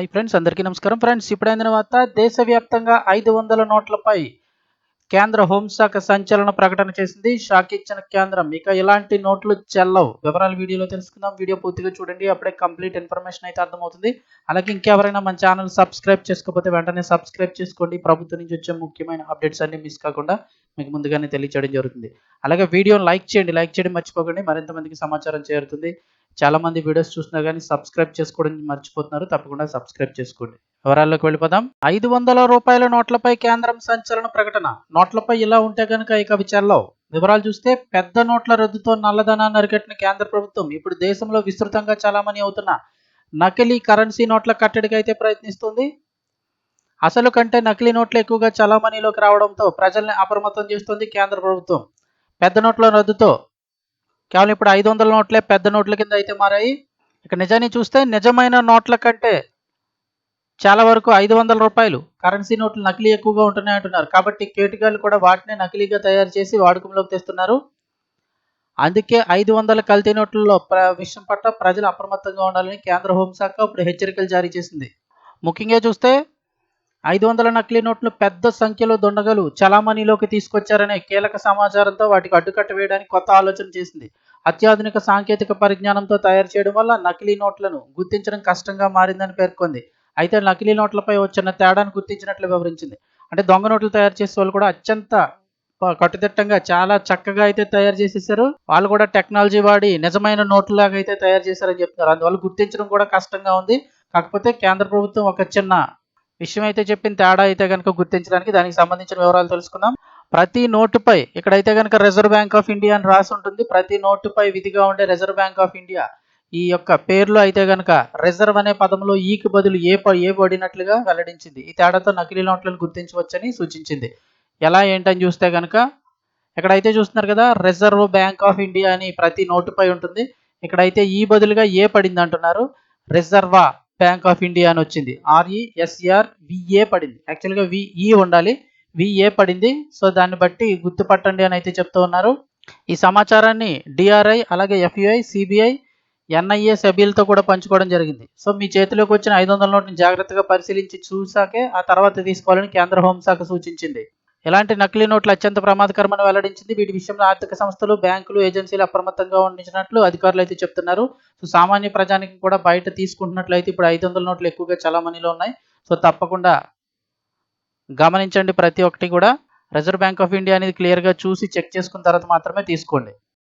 Hi friends అందరికీ నమస్కారం. Friends ఇప్పుడైన తర్వాత దేశవ్యాప్తంగా ఐదు వందల నోట్లపై కేంద్ర హోంశాఖ సంచలన ప్రకటన చేసింది. షాక్ ఇచ్చిన కేంద్రం. ఇక ఇలాంటి నోట్లు చెల్లవు. వివరాలు వీడియోలో తెలుసుకుందాం. వీడియో పూర్తిగా చూడండి. అప్పుడే కంప్లీట్ ఇన్ఫర్మేషన్ అయితే అర్థమవుతుంది. అలాగే ఇంకెవరైనా మన ఛానల్ సబ్స్క్రైబ్ చేసుకోకపోతే వెంటనే సబ్స్క్రైబ్ చేసుకోండి. ప్రభుత్వం నుంచి వచ్చే ముఖ్యమైన అప్డేట్స్ అన్ని మిస్ కాకుండా మీకు ముందుగానే తెలియచేయడం జరుగుతుంది. అలాగే వీడియోని లైక్ చేయండి. లైక్ చేయడం మర్చిపోకండి. మరింత మందికి సమాచారం చేరుతుంది. చాలా మంది వీడియోస్ చూస్తున్నా కానీ సబ్స్క్రైబ్ చేసుకోవడం మర్చిపోతున్నారు. తప్పకుండా సబ్స్క్రైబ్ చేసుకోండి. వివరాల్లోకి వెళ్ళిపోదాం. ఐదు వందల రూపాయల నోట్లపై కేంద్రం సంచలన ప్రకటన. నోట్లపై ఇలా ఉంటే కనుక ఇక అవి వివరాలు చూస్తే పెద్ద నోట్ల రద్దుతో నల్లధనాన్ని అరికట్టిన కేంద్ర ప్రభుత్వం ఇప్పుడు దేశంలో విస్తృతంగా చలామణి అవుతున్న నకిలీ కరెన్సీ నోట్ల కట్టడికి అయితే ప్రయత్నిస్తుంది. అసలు కంటే నకిలీ నోట్లు ఎక్కువగా చలామణిలోకి రావడంతో ప్రజల్ని అప్రమత్తం చేస్తుంది కేంద్ర ప్రభుత్వం. పెద్ద నోట్ల రద్దుతో కేవలం ఇప్పుడు ఐదు వందల నోట్లే పెద్ద నోట్ల కింద అయితే మారాయి. ఇక నిజాన్ని చూస్తే నిజమైన నోట్ల కంటే చాలా వరకు ఐదు వందల రూపాయలు కరెన్సీ నోట్లు నకిలీ ఎక్కువగా ఉంటున్నాయి అంటున్నారు. కాబట్టి కేటగాళ్ళు కూడా వాటిని నకిలీగా తయారు చేసి వాడుకంలోకి తెస్తున్నారు. అందుకే ఐదు వందల కల్తీ నోట్లలో ప్ర విషయం పట్ల ప్రజలు అప్రమత్తంగా ఉండాలని కేంద్ర హోంశాఖ ఇప్పుడు హెచ్చరికలు జారీ చేసింది. ముఖ్యంగా చూస్తే ఐదు వందల నకిలీ నోట్లు పెద్ద సంఖ్యలో దొండగలు చలామణిలోకి తీసుకొచ్చారనే కీలక సమాచారంతో వాటికి అడ్డుకట్ట వేయడానికి కొత్త ఆలోచన చేసింది. అత్యాధునిక సాంకేతిక పరిజ్ఞానంతో తయారు చేయడం వల్ల నకిలీ నోట్లను గుర్తించడం కష్టంగా మారిందని పేర్కొంది. అయితే నకిలీ నోట్లపై వచ్చిన తేడాను గుర్తించినట్లు వివరించింది. అంటే దొంగ నోట్లు తయారు చేసే వాళ్ళు కూడా అత్యంత కట్టుదిట్టంగా చాలా చక్కగా అయితే తయారు చేసేసారు. వాళ్ళు కూడా టెక్నాలజీ వాడి నిజమైన నోట్లాగా అయితే తయారు చేశారని చెప్తున్నారు. అందువల్ల గుర్తించడం కూడా కష్టంగా ఉంది. కాకపోతే కేంద్ర ప్రభుత్వం ఒక చిన్న విషయం అయితే చెప్పిన తేడా అయితే కనుక గుర్తించడానికి దానికి సంబంధించిన వివరాలు తెలుసుకుందాం. ప్రతి నోటుపై ఇక్కడైతే కనుక రిజర్వ్ బ్యాంక్ ఆఫ్ ఇండియా అని రాసి ఉంటుంది. ప్రతి నోటుపై విధిగా ఉండే రిజర్వ్ బ్యాంక్ ఆఫ్ ఇండియా ఈ యొక్క పేర్లు అయితే కనుక రిజర్వ్ అనే పదంలో ఈకి e బదులు ఏ ఏ పడినట్లుగా వెల్లడించింది. ఈ తేడాతో నకిలీ నోట్లను గుర్తించవచ్చని సూచించింది. ఎలా ఏంటని చూస్తే కనుక ఇక్కడైతే చూస్తున్నారు కదా రిజర్వ్ బ్యాంక్ ఆఫ్ ఇండియా అని ప్రతి నోటుపై ఉంటుంది. ఇక్కడైతే ఈ బదులుగా ఏ పడింది అంటున్నారు? రిజర్వా బ్యాంక్ ఆఫ్ ఇండియా అని వచ్చింది. ఆర్ఈఎస్ఆర్ విఏ పడింది. యాక్చువల్గా విఈ ఉండాలి. విఏ పడింది. సో దాన్ని బట్టి గుర్తుపట్టండి అని అయితే చెప్తూ ఉన్నారు. ఈ సమాచారాన్ని డిఆర్ఐ అలాగే ఎఫ్యుఐ సిబిఐ ఎన్ఐఏ సభ్యులతో కూడా పంచుకోవడం జరిగింది. సో మీ చేతిలోకి వచ్చిన ఐదు వందల నోట్ని జాగ్రత్తగా పరిశీలించి చూసాకే ఆ తర్వాత తీసుకోవాలని కేంద్ర హోంశాఖ సూచించింది. ఇలాంటి నకిలీ నోట్లు అత్యంత ప్రమాదకరమని వెల్లడించింది. వీటి విషయంలో ఆర్థిక సంస్థలు బ్యాంకులు ఏజెన్సీలు అప్రమత్తంగా ఉండించినట్లు అధికారులు అయితే చెప్తున్నారు. సో సామాన్య ప్రజానికి కూడా బయట తీసుకుంటున్నట్లయితే ఇప్పుడు ఐదు వందల నోట్లు ఎక్కువగా చలామణిలో ఉన్నాయి. సో తప్పకుండా గమనించండి ప్రతి ఒక్కటి కూడా. రిజర్వ్ బ్యాంక్ ఆఫ్ ఇండియా అనేది క్లియర్గా చూసి చెక్ చేసుకున్న తర్వాత మాత్రమే తీసుకోండి.